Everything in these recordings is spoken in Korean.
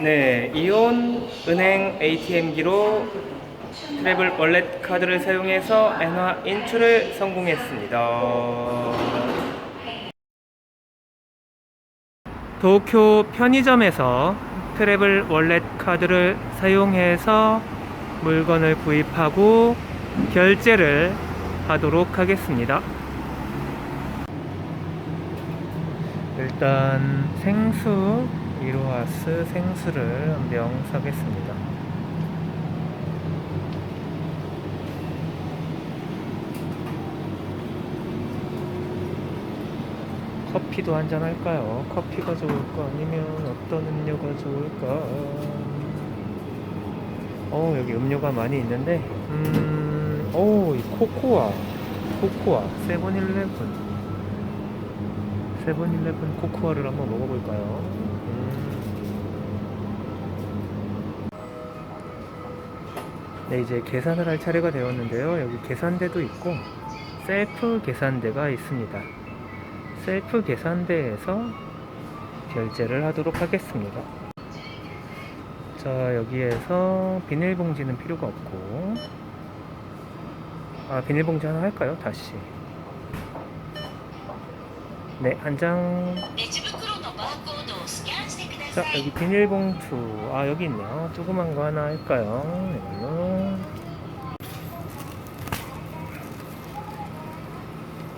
네, 이온 은행 ATM기로 트래블 월렛 카드를 사용해서 엔화 인출을 성공했습니다. 도쿄 편의점에서 트래블 월렛 카드를 사용해서 물건을 구입하고 결제를 하도록 하겠습니다. 일단 생수 이로하스 생수를 한병 사겠습니다. 커피도 한잔 할까요? 커피가 좋을까? 아니면 어떤 음료가 좋을까? 어, 여기 음료가 많이 있는데, 음, 오, 이 코코아. 코코아. 세븐일레븐. 세븐일레븐 코코아를 한번 먹어볼까요? 음. 네, 이제 계산을 할 차례가 되었는데요. 여기 계산대도 있고, 셀프 계산대가 있습니다. 셀프 계산대에서 결제를 하도록 하겠습니다. 자, 여기에서 비닐봉지는 필요가 없고, 아, 비닐봉지 하나 할까요? 다시. 네, 한 장. 자, 여기 비닐봉투. 아, 여기 있네요. 조그만 거 하나 할까요? 이걸로.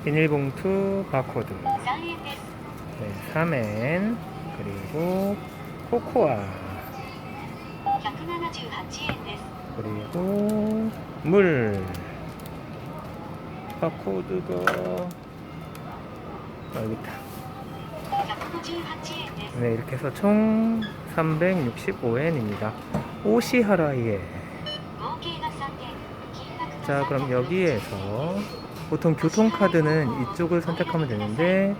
비닐봉투 바코드. 네, 사멘. 그리고 코코아. 그리고 물. 바코드가 여기 있다. 네, 이렇게 해서 총 365엔입니다. 오시하라이에. 자, 그럼 여기에서 보통 교통카드는 이쪽을 선택하면 되는데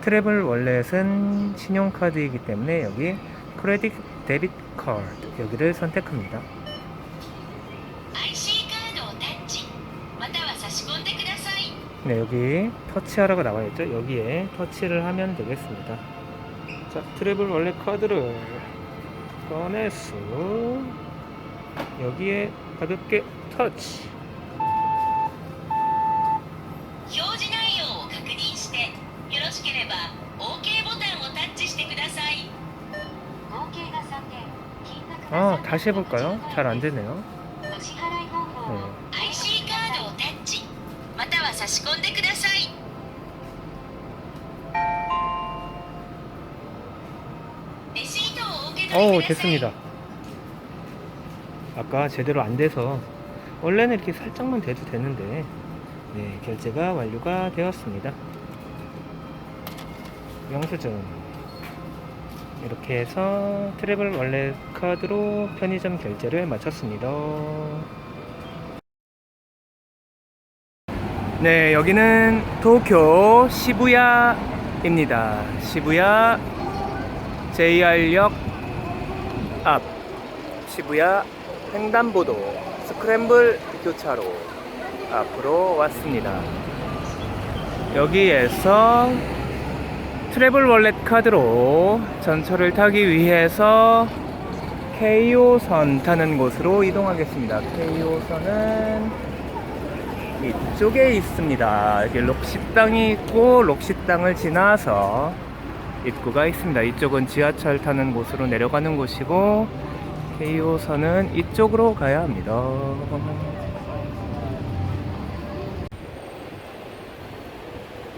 트래블 월렛은 신용카드이기 때문에 여기 크레딧 데빗 카드 여기를 선택합니다. 네, 여기 터치하라고 나와 있죠. 여기에 터치를 하면 되겠습니다. 자, 트래블 원래 카드를 꺼내서 여기에 가볍게 터치. 아, 다시 해볼까요? 잘 안 되네요. 어우 됐습니다. 아까 제대로 안 돼서 원래는 이렇게 살짝만 돼도 되는데 네 결제가 완료가 되었습니다. 영수증 이렇게 해서 트래블 원래 카드로 편의점 결제를 마쳤습니다. 네 여기는 도쿄 시부야입니다. 시부야 JR역 앞 시부야 횡단보도 스크램블 교차로 앞으로 왔습니다. 여기에서 트래블 월렛 카드로 전철을 타기 위해서 K호선 타는 곳으로 이동하겠습니다. K호선은 이쪽에 있습니다. 여기 록식당이 있고 록식당을 지나서 입구가 있습니다. 이쪽은 지하철 타는 곳으로 내려가는 곳이고 K호선은 이쪽으로 가야 합니다.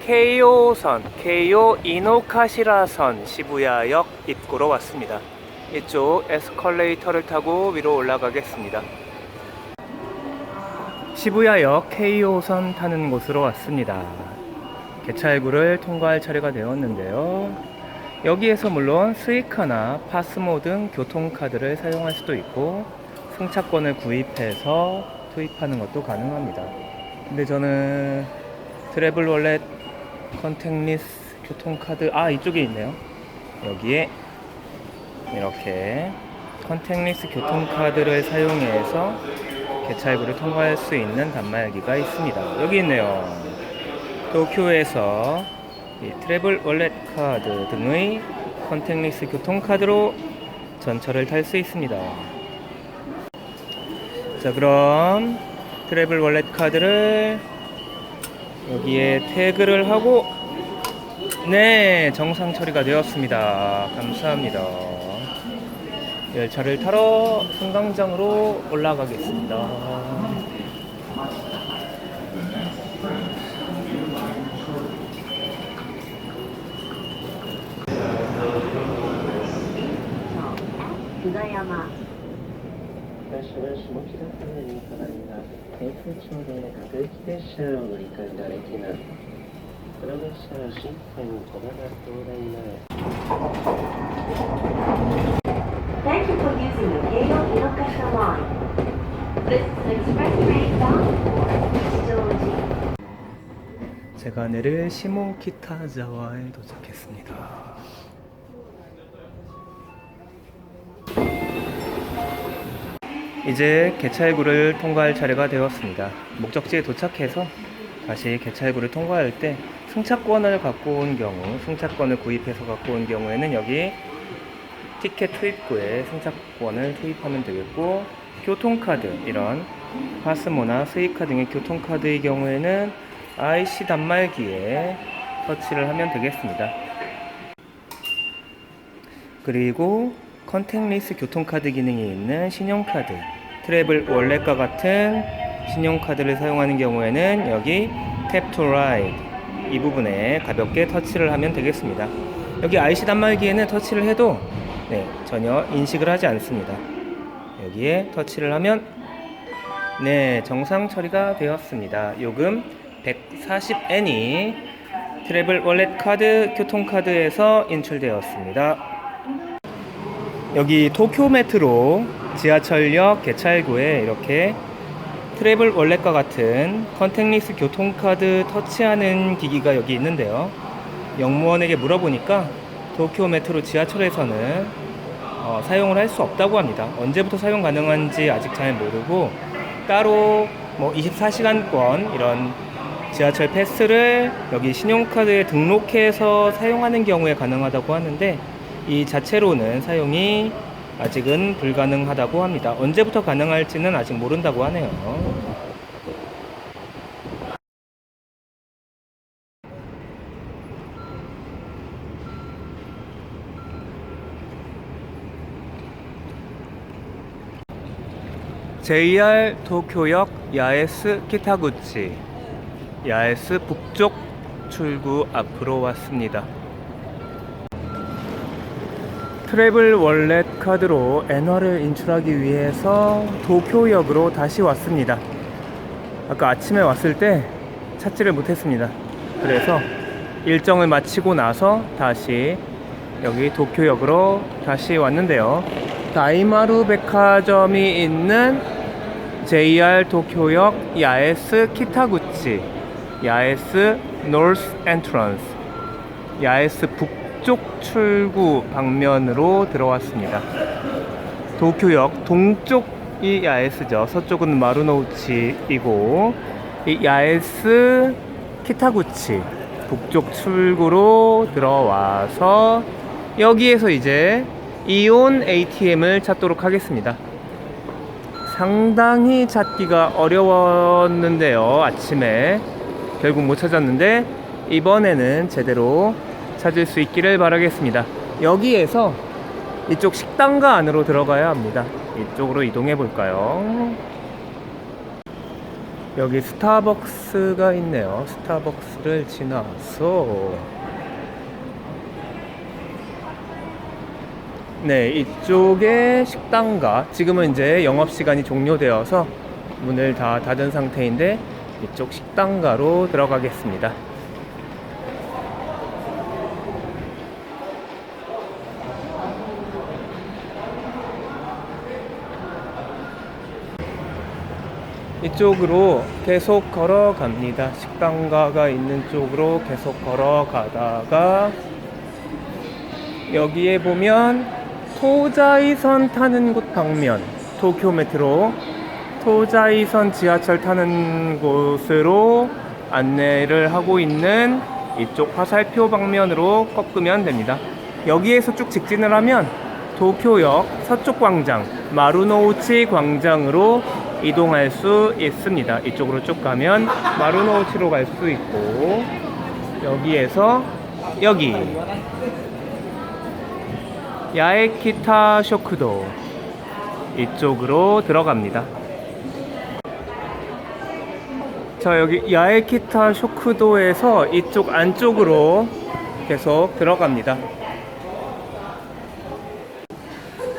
K호선, K호 이노카시라선 시부야역 입구로 왔습니다. 이쪽 에스컬레이터를 타고 위로 올라가겠습니다. 시부야역 K호선 타는 곳으로 왔습니다. 개찰구를 통과할 차례가 되었는데요. 여기에서 물론 스이카나 파스모 등 교통카드를 사용할 수도 있고 승차권을 구입해서 투입하는 것도 가능합니다. 근데 저는 트래블 월렛 컨택리스 교통카드 아 이쪽에 있네요. 여기에 이렇게 컨택리스 교통카드를 사용해서 개찰구를 통과할 수 있는 단말기가 있습니다. 여기 있네요. 도쿄에서 이 트래블 월렛 카드 등의 컨택리스 교통카드로 전철을 탈 수 있습니다. 자, 그럼 트래블 월렛 카드를 여기에 태그를 하고 네, 정상 처리가 되었습니다. 감사합니다. 열차를 타러 승강장으로 올라가겠습니다. 船山私は下北沢に変わります。京成町で各駅列車を乗り換えられています。この列車は新線小田原東大前。 Thank you for using the Keio Hinokasha line. This is an express train bound for Kichijoji. 제가 내릴 시모키타자와에 도착했습니다. 이제 개찰구를 통과할 차례가 되었습니다. 목적지에 도착해서 다시 개찰구를 통과할 때 승차권을 갖고 온 경우, 승차권을 구입해서 갖고 온 경우에는 여기 티켓 투입구에 승차권을 투입하면 되겠고 교통카드 이런 파스모나 스이카 등의 교통카드의 경우에는 IC 단말기에 터치를 하면 되겠습니다. 그리고 컨택리스 교통카드 기능이 있는 신용카드, 트래블 월렛과 같은 신용카드를 사용하는 경우에는 여기 탭 투 라이드 이 부분에 가볍게 터치를 하면 되겠습니다. 여기 IC 단말기에는 터치를 해도 네, 전혀 인식을 하지 않습니다. 여기에 터치를 하면 네, 정상 처리가 되었습니다. 요금 140엔이 트래블 월렛 카드 교통카드에서 인출되었습니다. 여기 도쿄 메트로 지하철역 개찰구에 이렇게 트래블 월렛과 같은 컨택리스 교통카드 터치하는 기기가 여기 있는데요. 영무원에게 물어보니까 도쿄 메트로 지하철에서는 어, 사용을 할 수 없다고 합니다. 언제부터 사용 가능한지 아직 잘 모르고 따로 뭐 24시간권 이런 지하철 패스를 여기 신용카드에 등록해서 사용하는 경우에 가능하다고 하는데 이 자체로는 사용이 아직은 불가능하다고 합니다. 언제부터 가능할지는 아직 모른다고 하네요. JR 도쿄역 야에스 키타구치 야에스 북쪽 출구 앞으로 왔습니다. 트래블 월렛 카드로 엔화를 인출하기 위해서 도쿄역으로 다시 왔습니다. 아까 아침에 왔을 때 찾지를 못했습니다. 그래서 일정을 마치고 나서 다시 여기 도쿄역으로 다시 왔는데요. 다이마루 백화점이 있는 JR 도쿄역 야에스 키타구치 야에스 노스 엔트런스 야에스 북 쪽 출구 방면으로 들어왔습니다. 도쿄역 동쪽이 야에스죠. 서쪽은 마루노우치이고 이 야에스 키타구치 북쪽 출구로 들어와서 여기에서 이제 이온 ATM을 찾도록 하겠습니다. 상당히 찾기가 어려웠는데요. 아침에 결국 못 찾았는데 이번에는 제대로 찾을 수 있기를 바라겠습니다. 여기에서 이쪽 식당가 안으로 들어가야 합니다. 이쪽으로 이동해 볼까요? 여기 스타벅스가 있네요. 스타벅스를 지나서 네, 이쪽에 식당가 지금은 이제 영업 시간이 종료되어서 문을 다 닫은 상태인데 이쪽 식당가로 들어가겠습니다. 이쪽으로 계속 걸어갑니다. 식당가가 있는 쪽으로 계속 걸어가다가 여기에 보면 토자이선 타는 곳 방면 도쿄 메트로 토자이선 지하철 타는 곳으로 안내를 하고 있는 이쪽 화살표 방면으로 꺾으면 됩니다. 여기에서 쭉 직진을 하면 도쿄역 서쪽 광장 마루노우치 광장으로 이동할 수 있습니다. 이쪽으로 쭉 가면 마루노우치로 갈 수 있고 여기에서 여기 야에키타 쇼크도 이쪽으로 들어갑니다. 자 여기 야에키타 쇼크도에서 이쪽 안쪽으로 계속 들어갑니다.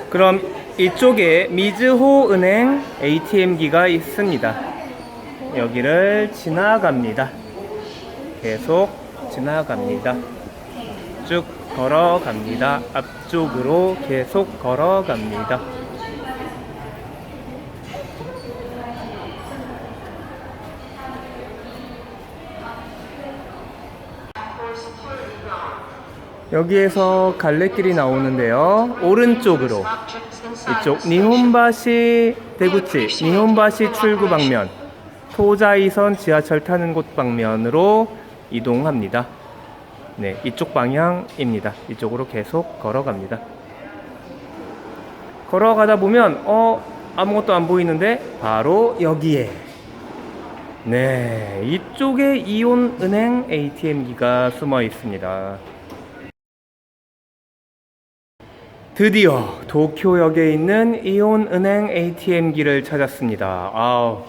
그럼 이쪽에 미즈호 은행 ATM기가 있습니다. 여기를 지나갑니다. 계속 지나갑니다. 쭉 걸어갑니다. 앞쪽으로 계속 걸어갑니다. 여기에서 갈래길이 나오는데요. 오른쪽으로 이쪽 니혼바시 대구치 니혼바시 출구 방면 토자이선 지하철 타는 곳 방면으로 이동합니다. 네, 이쪽 방향입니다. 이쪽으로 계속 걸어갑니다. 걸어가다 보면 어 아무것도 안 보이는데 바로 여기에 네, 이쪽에 이온 은행 ATM기가 숨어 있습니다. 드디어 도쿄역에 있는 이온 은행 ATM기를 찾았습니다. 아우,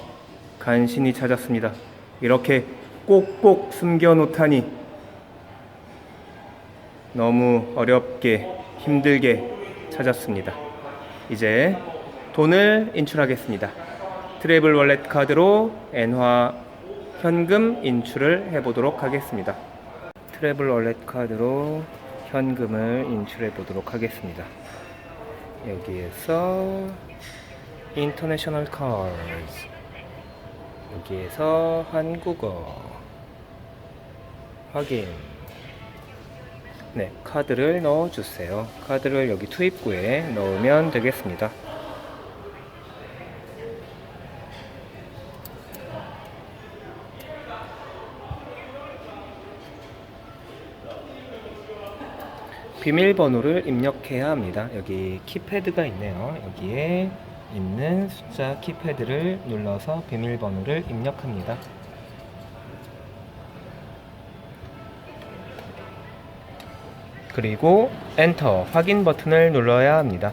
간신히 찾았습니다. 이렇게 꼭꼭 숨겨 놓다니 너무 어렵게 힘들게 찾았습니다. 이제 돈을 인출하겠습니다. 트래블 월렛 카드로 엔화 현금 인출을 해보도록 하겠습니다. 트래블 월렛 카드로 현금을 인출해 보도록 하겠습니다. 여기에서 인터내셔널 카드 여기에서 한국어 확인 네, 카드를 넣어 주세요. 카드를 여기 투입구에 넣으면 되겠습니다. 비밀번호를 입력해야 합니다. 여기 키패드가 있네요. 여기에 있는 숫자 키패드를 눌러서 비밀번호를 입력합니다. 그리고 엔터 확인 버튼을 눌러야 합니다.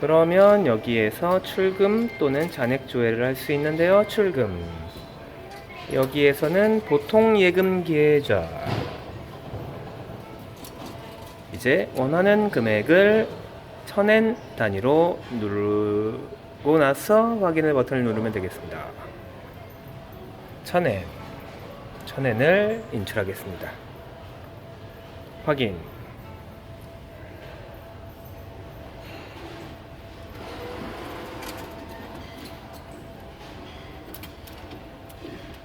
그러면 여기에서 출금 또는 잔액 조회를 할 수 있는데요. 출금. 여기에서는 보통 예금 계좌. 이제 원하는 금액을 천엔 단위로 누르고 나서 확인을 버튼을 누르면 되겠습니다. 천엔. 천엔을 인출하겠습니다. 확인.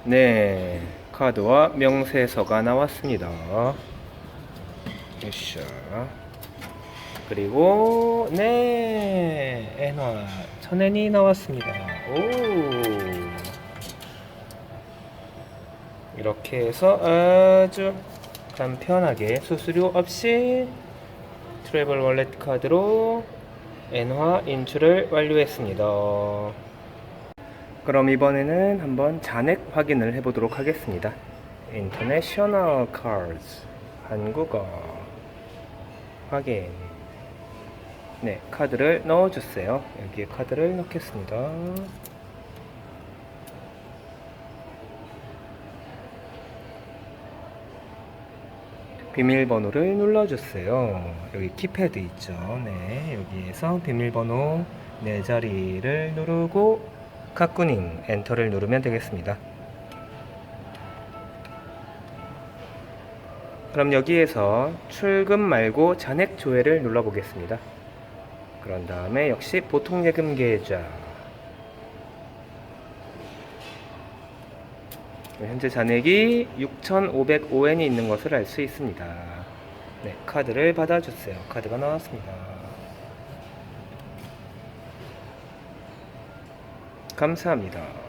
네, 카드와 명세서가 나왔습니다. 으쌰. 그리고 네, 엔화 천엔이 나왔습니다. 오. 이렇게 해서 아주 간편하게 수수료 없이 트래블 월렛 카드로 엔화 인출을 완료했습니다. 그럼 이번에는 한번 잔액 확인을 해보도록 하겠습니다. 인터내셔널 카드 한국어 확인 네 카드를 넣어주세요. 여기에 카드를 넣겠습니다. 비밀번호를 눌러주세요. 여기 키패드 있죠. 네, 여기에서 비밀번호 네 자리를 누르고 카꾸닝 엔터를 누르면 되겠습니다. 그럼 여기에서 출금 말고 잔액 조회를 눌러 보겠습니다. 그런 다음에 역시 보통 예금 계좌 현재 잔액이 6,505엔이 있는 것을 알 수 있습니다. 네, 카드를 받아주세요. 카드가 나왔습니다. 감사합니다.